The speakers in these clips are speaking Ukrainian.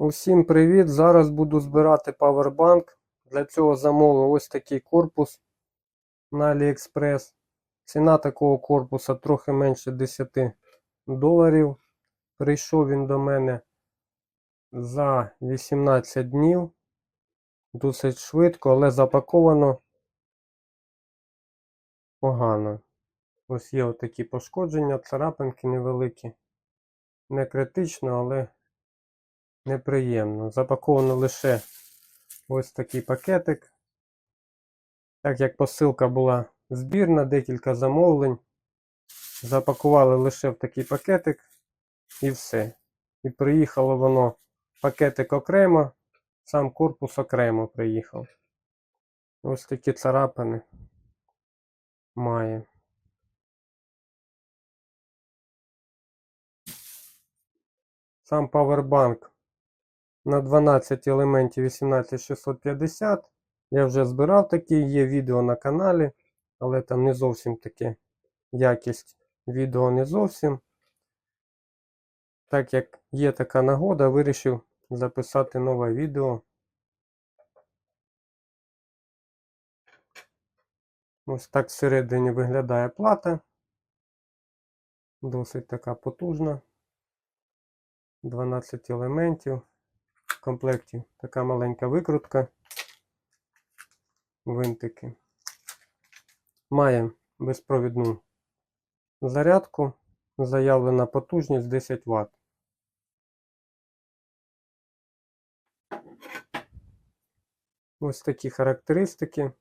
Усім привіт! Зараз буду збирати павербанк. Для цього замовив ось такий корпус на AliExpress. Ціна такого корпуса трохи менше 10 доларів. Прийшов він до мене за 18 днів. Досить швидко, але запаковано погано. Ось є отакі пошкодження, царапинки невеликі. Не критично, але неприємно. Запаковано лише ось такий пакетик. Так як посилка була збірна, декілька замовлень. Запакували лише в такий пакетик і все. І приїхало воно пакетик окремо, сам корпус окремо приїхав. Ось такі царапини має. Сам павербанк на 12 елементів 18650. Я вже збирав такі, є відео на каналі, але там не зовсім таке якість відео не зовсім. Так як є така нагода, вирішив записати нове відео. Ось так всередині виглядає плата. Досить така потужна. 12 елементів. В комплекті така маленька викрутка. Винтики. Має безпровідну зарядку. Заявлена потужність 10 Вт. Ось такі характеристики.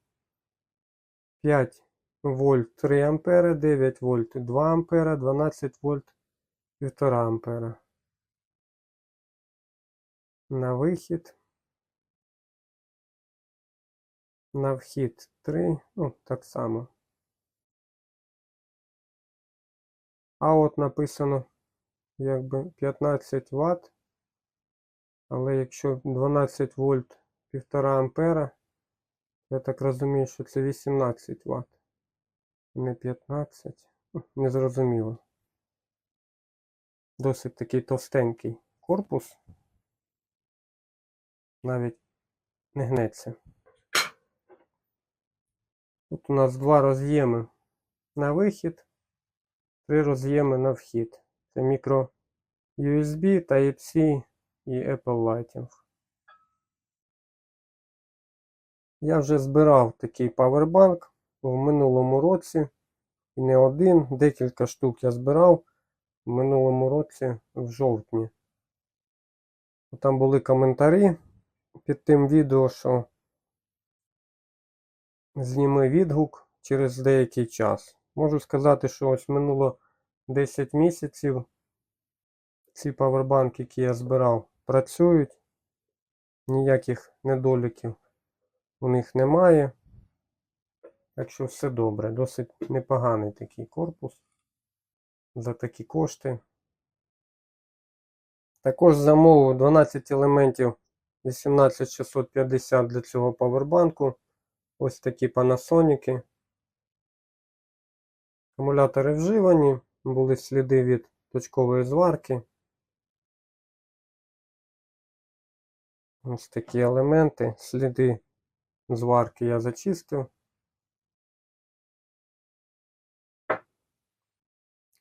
5 вольт 3 ампера, 9 вольт 2 ампера, 12 вольт 1,5 ампера. На вихід. На вхід 3, ну, так само. А от написано якби 15 Вт. Але якщо 12 вольт 1,5 ампера, я так розумію, що це 18 Вт. Не 15. Ну, Незрозуміло. Досить такий товстенький корпус. Навіть не гнеться. Тут у нас два роз'єми на вихід, три роз'єми на вхід. Це мікро USB, Type-C і Apple Lighting. Я вже збирав такий павербанк в минулому році. І не один, декілька штук я збирав в минулому році в жовтні. Там були коментарі під тим відео, що зніми відгук через деякий час. Можу сказати, що ось минуло 10 місяців. Ці павербанки, які я збирав, працюють. Ніяких недоліків у них немає. Так що все добре. Досить непоганий такий корпус за такі кошти. Також замовив 12 елементів 18650 для цього павербанку. Ось такі Panasonic. Акумулятори вживані, були сліди від точкової зварки. Ось такі елементи, сліди зварки я зачистив.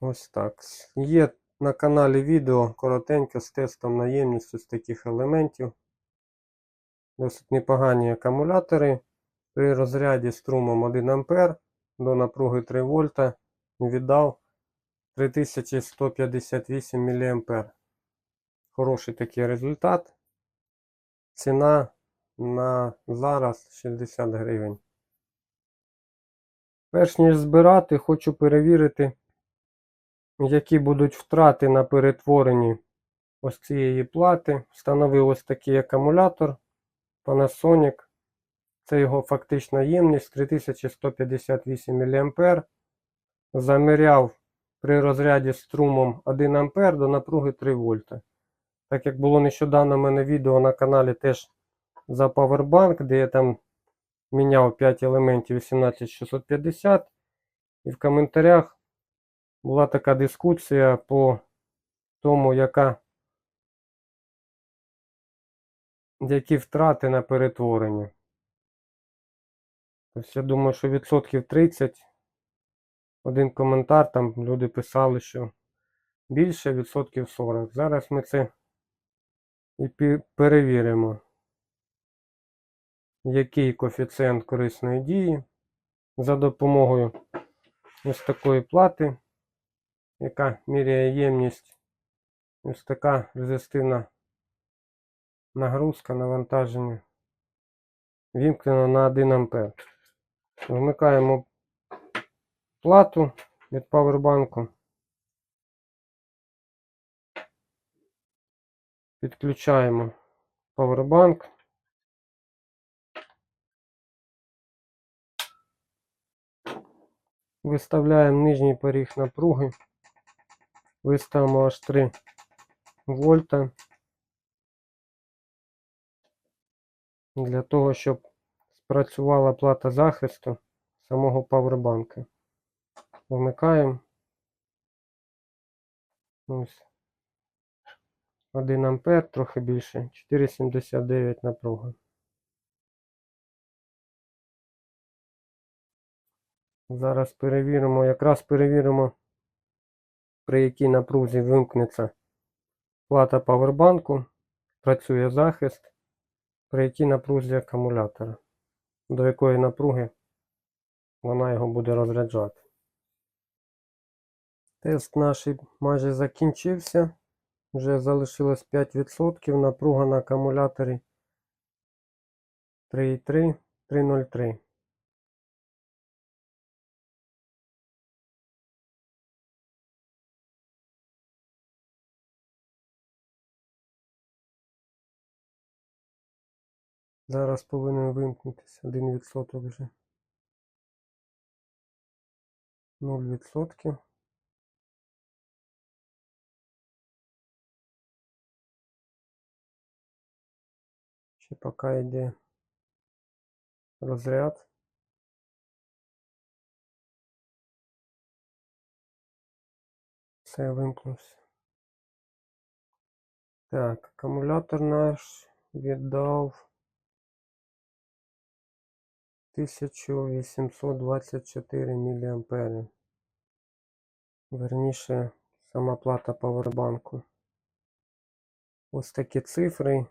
Ось так. Є на каналі відео коротеньке з тестом наємністю з таких елементів. Досить непогані акумулятори. При розряді струмом 1 А до напруги 3 вольта віддав 3158 мА. Хороший такий результат. Ціна на зараз 60 гривень. Перш ніж збирати, хочу перевірити, які будуть втрати на перетворенні ось цієї плати. Встановив ось такий акумулятор Panasonic. Це його фактична ємність 3158 мА. Заміряв при розряді струмом 1 А до напруги 3 вольта. Так як було нещодавно в мене відео на каналі теж за Powerbank, де я там міняв 5 елементів 18650. І в коментарях була така дискусія по тому, яка які втрати на перетворенні. Тобто я думаю, що відсотків 30. Один коментар там люди писали, що більше відсотків 40. Зараз ми це і перевіримо, який коефіцієнт корисної дії за допомогою ось такої плати, яка міряє ємність. Ось така резистивна нагрузка навантаження. Вімкнена на 1 ампер. Вмикаємо плату від павербанку. Підключаємо павербанк. Виставляємо нижній поріг напруги. Виставимо аж 3 вольта. Для того, щоб спрацювала плата захисту самого павербанка. Вмикаємо. Ось. 1 ампер, трохи більше. 4,79 напруга. Зараз перевіримо, якраз перевіримо, при якій напрузі вимкнеться плата павербанку, працює захист, при якій напрузі акумулятора, до якої напруги вона його буде розряджати. Тест наш майже закінчився. Вже залишилось 5%. Напруга на акумуляторі 3,3, 3,03. Зараз повинен вимкнутися 1% вже. 0%. Ще поки йде розряд. Все, вимкнувся. Так, акумулятор наш віддав 1824 мА. Верніше, сама плата павербанку. Ось такі цифри.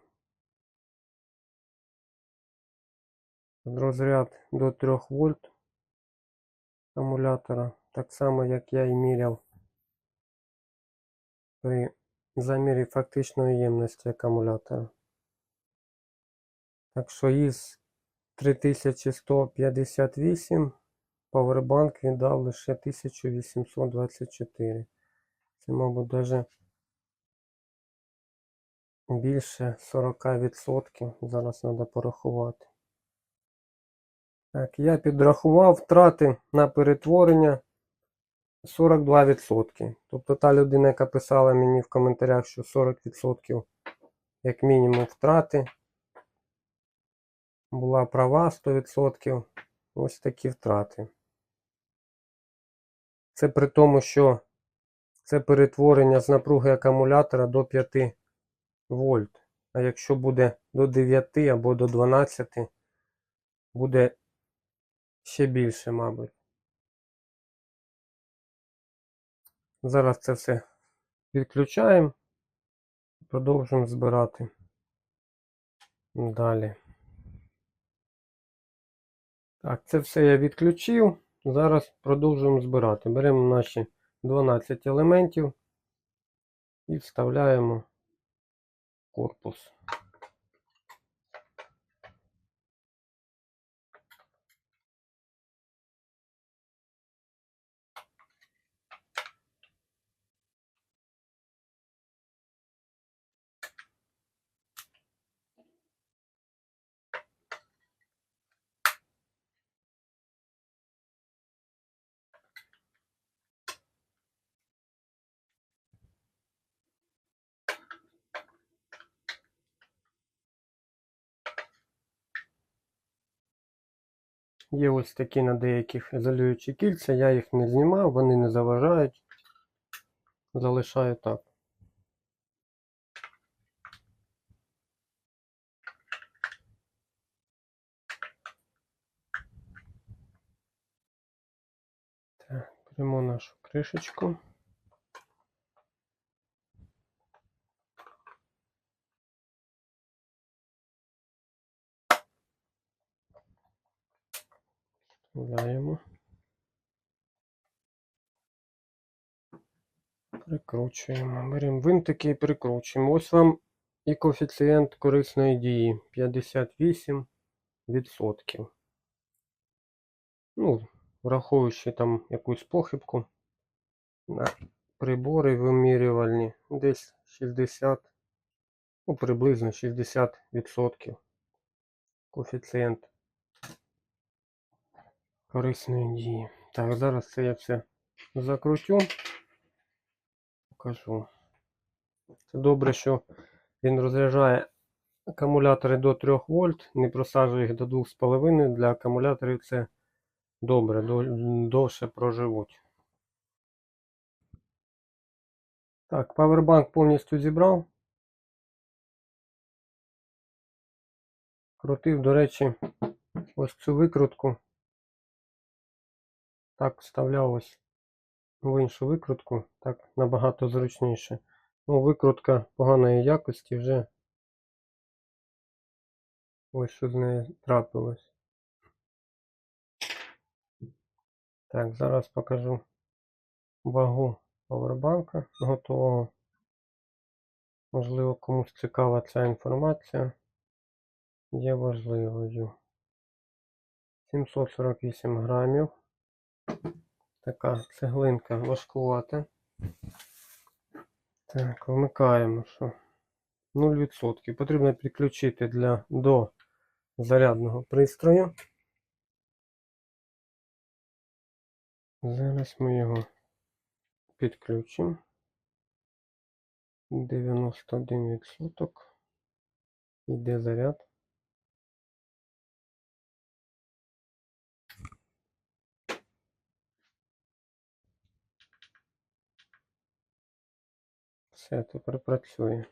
Розряд до 3 вольт акумулятора. Так само, як я і міряв при замірі фактичної ємності акумулятора. Так що із 3158 Powerbank віддав лише 1824. Це, мабуть, навіть більше 40%. Зараз треба порахувати. Так, я підрахував втрати на перетворення 42%. Тобто та людина, яка писала мені в коментарях, що 40% як мінімум втрати. Була права 100%. Ось такі втрати. Це при тому, що це перетворення з напруги акумулятора до 5 вольт. А якщо буде до 9 або до 12, буде ще більше, мабуть. Зараз це все відключаємо. Продовжуємо збирати далі. Так, це все я відключив. Зараз продовжуємо збирати. Беремо наші 12 елементів і вставляємо корпус. Є ось такі на деяких ізолюючі кільця, я їх не знімав, вони не заважають. Залишаю так. Так, беремо нашу кришечку. Вставляємо. Прикручуємо. Беремо винтики і прикручуємо. Ось вам і коефіцієнт корисної дії 58%. Ну, враховуючи там якусь похибку на прибори вимірювальні, десь 60, ну приблизно 60% коефіцієнт корисної дії. Так, зараз це я все закрутю, покажу. Це добре, що він розряджає акумулятори до 3 вольт, не просаджує їх до 2,5. Для акумуляторів це добре, довше проживуть. Так, павербанк повністю зібрав. Крутив, до речі, ось цю викрутку. Так, вставляв ось в іншу викрутку, так набагато зручніше. Ну, викрутка поганої якості вже ось що з нею трапилось. Так, зараз покажу вагу павербанка готового. Можливо, комусь цікава ця інформація. Є важливою. 748 грамів. Така цеглинка важкувата. Так, вмикаємо, що 0%. Потрібно підключити для, до зарядного пристрою. Зараз ми його підключимо. 91%. Йде заряд. Все, тепер працює.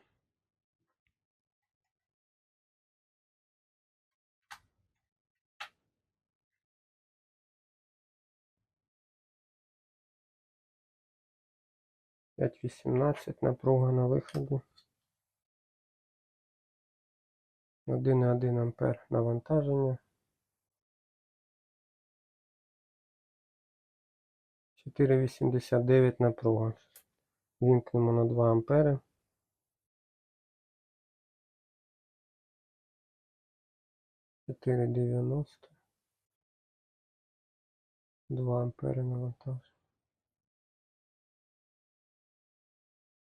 П'ять вісімнадцять напруга на виході. 1,1 ампер навантаження. 4,89 напруга. Вімкнемо на 2 ампери. Чотири дев'яносто. Два ампери навантаження.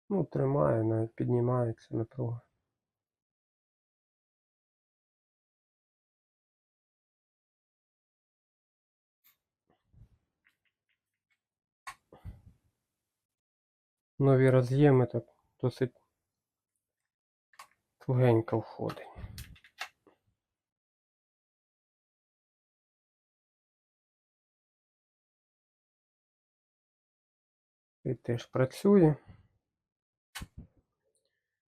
Ну, тримає, навіть піднімається напруга. Нові роз'єми так досить тугенько входить. І теж працює.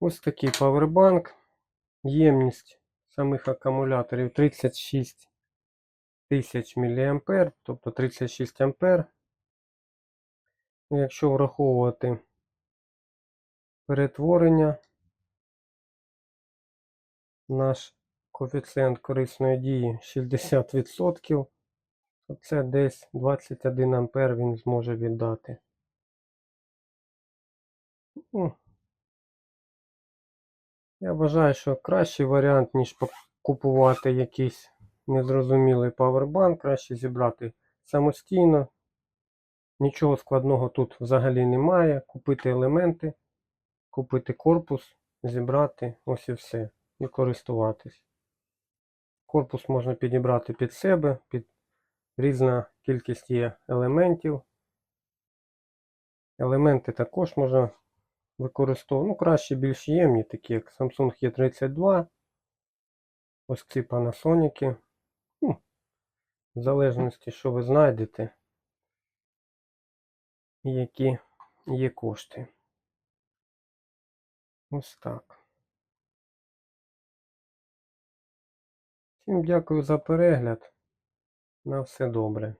Ось такий павербанк. Ємність самих акумуляторів 36 тисяч мА, тобто 36 ампер. Якщо враховувати перетворення, наш коефіцієнт корисної дії 60%, то це десь 21 ампер він зможе віддати. Ну, я вважаю, що кращий варіант, ніж купувати якийсь незрозумілий павербанк, краще зібрати самостійно. Нічого складного тут взагалі немає. Купити елементи, купити корпус, зібрати, ось і все. І користуватись. Корпус можна підібрати під себе, під різна кількість є елементів. Елементи також можна використовувати. Ну, краще більш ємні, такі як Samsung E32. Ось ці Panasonic. Ну, в залежності, що ви знайдете які є кошти. Ось так. Всім дякую за перегляд. На все добре.